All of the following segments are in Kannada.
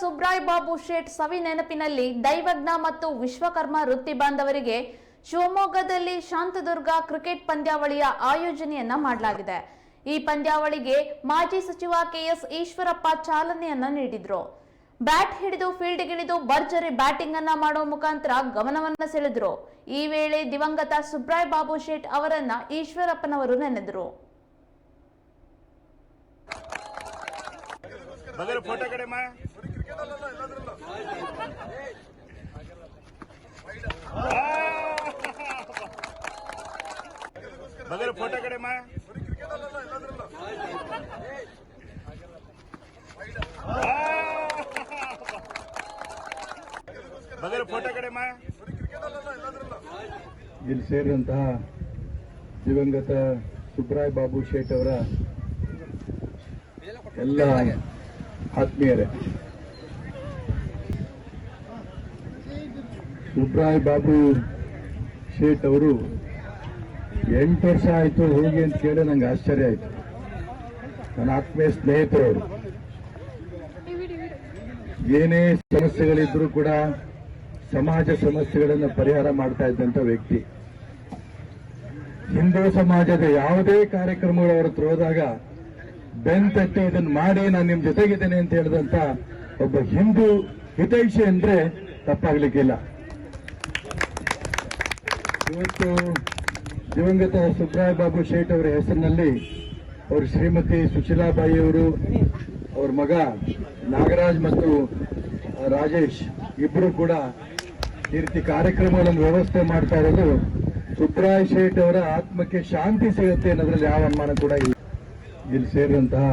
ಸುಬ್ರಾಯ್ ಬಾಬು ಶೇಟ್ ಸವಿ ನೆನಪಿನಲ್ಲಿ ದೈವಜ್ಞ ಮತ್ತು ವಿಶ್ವಕರ್ಮ ವೃತ್ತಿ ಬಾಂಧವರಿಗೆ ಶಿವಮೊಗ್ಗದಲ್ಲಿ ಶಾಂತದುರ್ಗ ಕ್ರಿಕೆಟ್ ಪಂದ್ಯಾವಳಿಯ ಆಯೋಜನೆಯನ್ನ ಮಾಡಲಾಗಿದೆ. ಈ ಪಂದ್ಯಾವಳಿಗೆ ಮಾಜಿ ಸಚಿವ ಕೆಎಸ್ ಈಶ್ವರಪ್ಪ ಚಾಲನೆಯನ್ನ ನೀಡಿದ್ರು. ಬ್ಯಾಟ್ ಹಿಡಿದು ಫೀಲ್ಡ್ಗಿಳಿದು ಭರ್ಜರಿ ಬ್ಯಾಟಿಂಗ್ ಅನ್ನ ಮಾಡುವ ಮುಖಾಂತರ ಗಮನವನ್ನ ಸೆಳೆದ್ರು. ಈ ವೇಳೆ ದಿವಂಗತ ಸುಬ್ರಾಯ್ ಬಾಬು ಶೇಟ್ ಅವರನ್ನ ಈಶ್ವರಪ್ಪನವರು ನೆನೆದರು. ಬಗಲ್ ಫೋಟೋ ಕಡೆ ಮಾ. ಬಗಲ್ ಫೋಟೋ ಕಡೆ ಮಾ. ಇಲ್ಲಿ ಸೇರಿದಂತಹ ದಿವಂಗತ ಸುಬ್ರಾಯ್ ಬಾಬು ಶೇಟ್ ಅವರ ಎಲ್ಲ ಆತ್ಮೀಯರೇ. ಸುಬ್ರಾಯ್ ಬಾಬು ಶೇಟ್ ಅವರು ಎಂಟು ವರ್ಷ ಆಯ್ತು ಹೋಗಿ ಅಂತ ಕೇಳಿ ನಂಗೆ ಆಶ್ಚರ್ಯ ಆಯ್ತು. ನನ್ನ ಆತ್ಮೀಯ ಸ್ನೇಹಿತರವರು. ಏನೇ ಸಮಸ್ಯೆಗಳಿದ್ರೂ ಕೂಡ ಸಮಾಜ ಸಮಸ್ಯೆಗಳನ್ನು ಪರಿಹಾರ ಮಾಡ್ತಾ ಇದ್ದಂಥ ವ್ಯಕ್ತಿ. ಹಿಂದೂ ಸಮಾಜದ ಯಾವುದೇ ಕಾರ್ಯಕ್ರಮಗಳು ಅವರ ಹತ್ರ ಹೋದಾಗ ಬೆನ್ ತಟ್ಟಿ ಇದನ್ನ ಮಾಡಿ ನಾನು ನಿಮ್ಮ ಜೊತೆಗಿದ್ದೇನೆ ಅಂತ ಹೇಳಿದಂತ ಒಬ್ಬ ಹಿಂದೂ ಹಿತೈಷಿ ಅಂದ್ರೆ ತಪ್ಪಾಗ್ಲಿಕ್ಕಿಲ್ಲ. ಇವತ್ತು ದಿವಂಗತ ಸುಬ್ರಾಯ್ ಬಾಬು ಶೇಟ್ ಅವರ ಹೆಸರಿನಲ್ಲಿ ಅವರು ಶ್ರೀಮತಿ ಸುಶೀಲಾಬಾಯಿ ಅವರು, ಅವ್ರ ಮಗ ನಾಗರಾಜ್ ಮತ್ತು ರಾಜೇಶ್ ಇಬ್ಬರು ಕೂಡ ಈ ರೀತಿ ಕಾರ್ಯಕ್ರಮಗಳನ್ನು ವ್ಯವಸ್ಥೆ ಮಾಡ್ತಾ ಇರೋದು. ಸುಬ್ರಾಯ್ ಶೇಟ್ ಅವರ ಆತ್ಮಕ್ಕೆ ಶಾಂತಿ ಸಿಗುತ್ತೆ ಅನ್ನೋದ್ರಲ್ಲಿ ಯಾವ ಅನುಮಾನ ಕೂಡ ಇಲ್ಲ. ಇಲ್ಲಿ ಸೇರಿದಂತಹ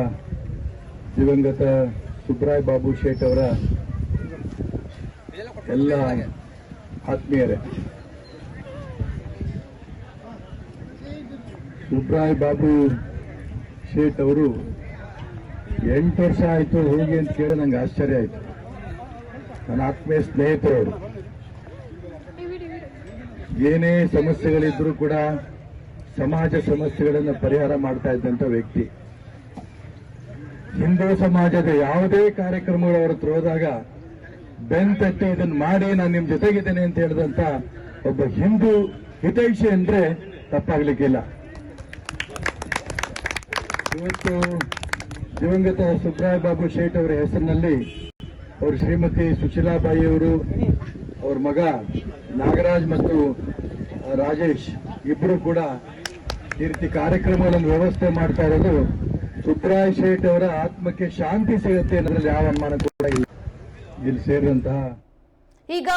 ದಿವಂಗತ ಸುಬ್ರಾಯ್ ಬಾಬು ಶೇಟ್ ಅವರ ಎಲ್ಲ ಆತ್ಮೀಯರೇ. ಸುಬ್ರಾಯ್ ಬಾಬು ಶೇಟ್ ಅವರು ಎಂಟು ವರ್ಷ ಆಯ್ತು ಹೇಗೆ ಅಂತ ಕೇಳಿ ನಂಗೆ ಆಶ್ಚರ್ಯ ಆಯ್ತು. ನನ್ನ ಆತ್ಮೀಯ ಸ್ನೇಹಿತರವರು ಏನೇ ಸಮಸ್ಯೆಗಳಿದ್ರೂ ಕೂಡ ಸಮಾಜ ಸಮಸ್ಯೆಗಳನ್ನು ಪರಿಹಾರ ಮಾಡ್ತಾ ಇದ್ದಂಥ ವ್ಯಕ್ತಿ. ಹಿಂದೂ ಸಮಾಜದ ಯಾವುದೇ ಕಾರ್ಯಕ್ರಮಗಳು ಅವ್ರ ಹತ್ರ ಹೋದಾಗ ಬೆನ್ ಇದನ್ನು ಮಾಡಿ ನಾನು ನಿಮ್ಮ ಜೊತೆಗಿದ್ದೇನೆ ಅಂತ ಹೇಳಿದಂತ ಒಬ್ಬ ಹಿಂದೂ ಹಿತೈಷಿ ಅಂದರೆ ತಪ್ಪಾಗ್ಲಿಕ್ಕಿಲ್ಲ. ಇವತ್ತು ದಿವಂಗತ ಸುಬ್ರಾಯ್ ಬಾಬು ಶೇಟ್ ಅವರ ಹೆಸರಿನಲ್ಲಿ ಅವರು ಶ್ರೀಮತಿ ಸುಶೀಲಾಬಾಯಿ ಅವರು, ಅವ್ರ ಮಗ ನಾಗರಾಜ್ ಮತ್ತು ರಾಜೇಶ್ ಇಬ್ಬರು ಕೂಡ ಈ ರೀತಿ ಕಾರ್ಯಕ್ರಮಗಳನ್ನು ವ್ಯವಸ್ಥೆ ಮಾಡ್ತಾ ಇರೋದು. ಸುಬ್ರಾಯ್ ಶೇಟ್ ಅವರ ಆತ್ಮಕ್ಕೆ ಶಾಂತಿ ಸಿಗುತ್ತೆ ಅನ್ನೋದ್ರಲ್ಲಿ ಯಾವ ಅನುಮಾನ ಕೂಡ ಇಲ್ಲ. ಇಲ್ಲಿ ಸೇರಿದಂತಹ ಈಗ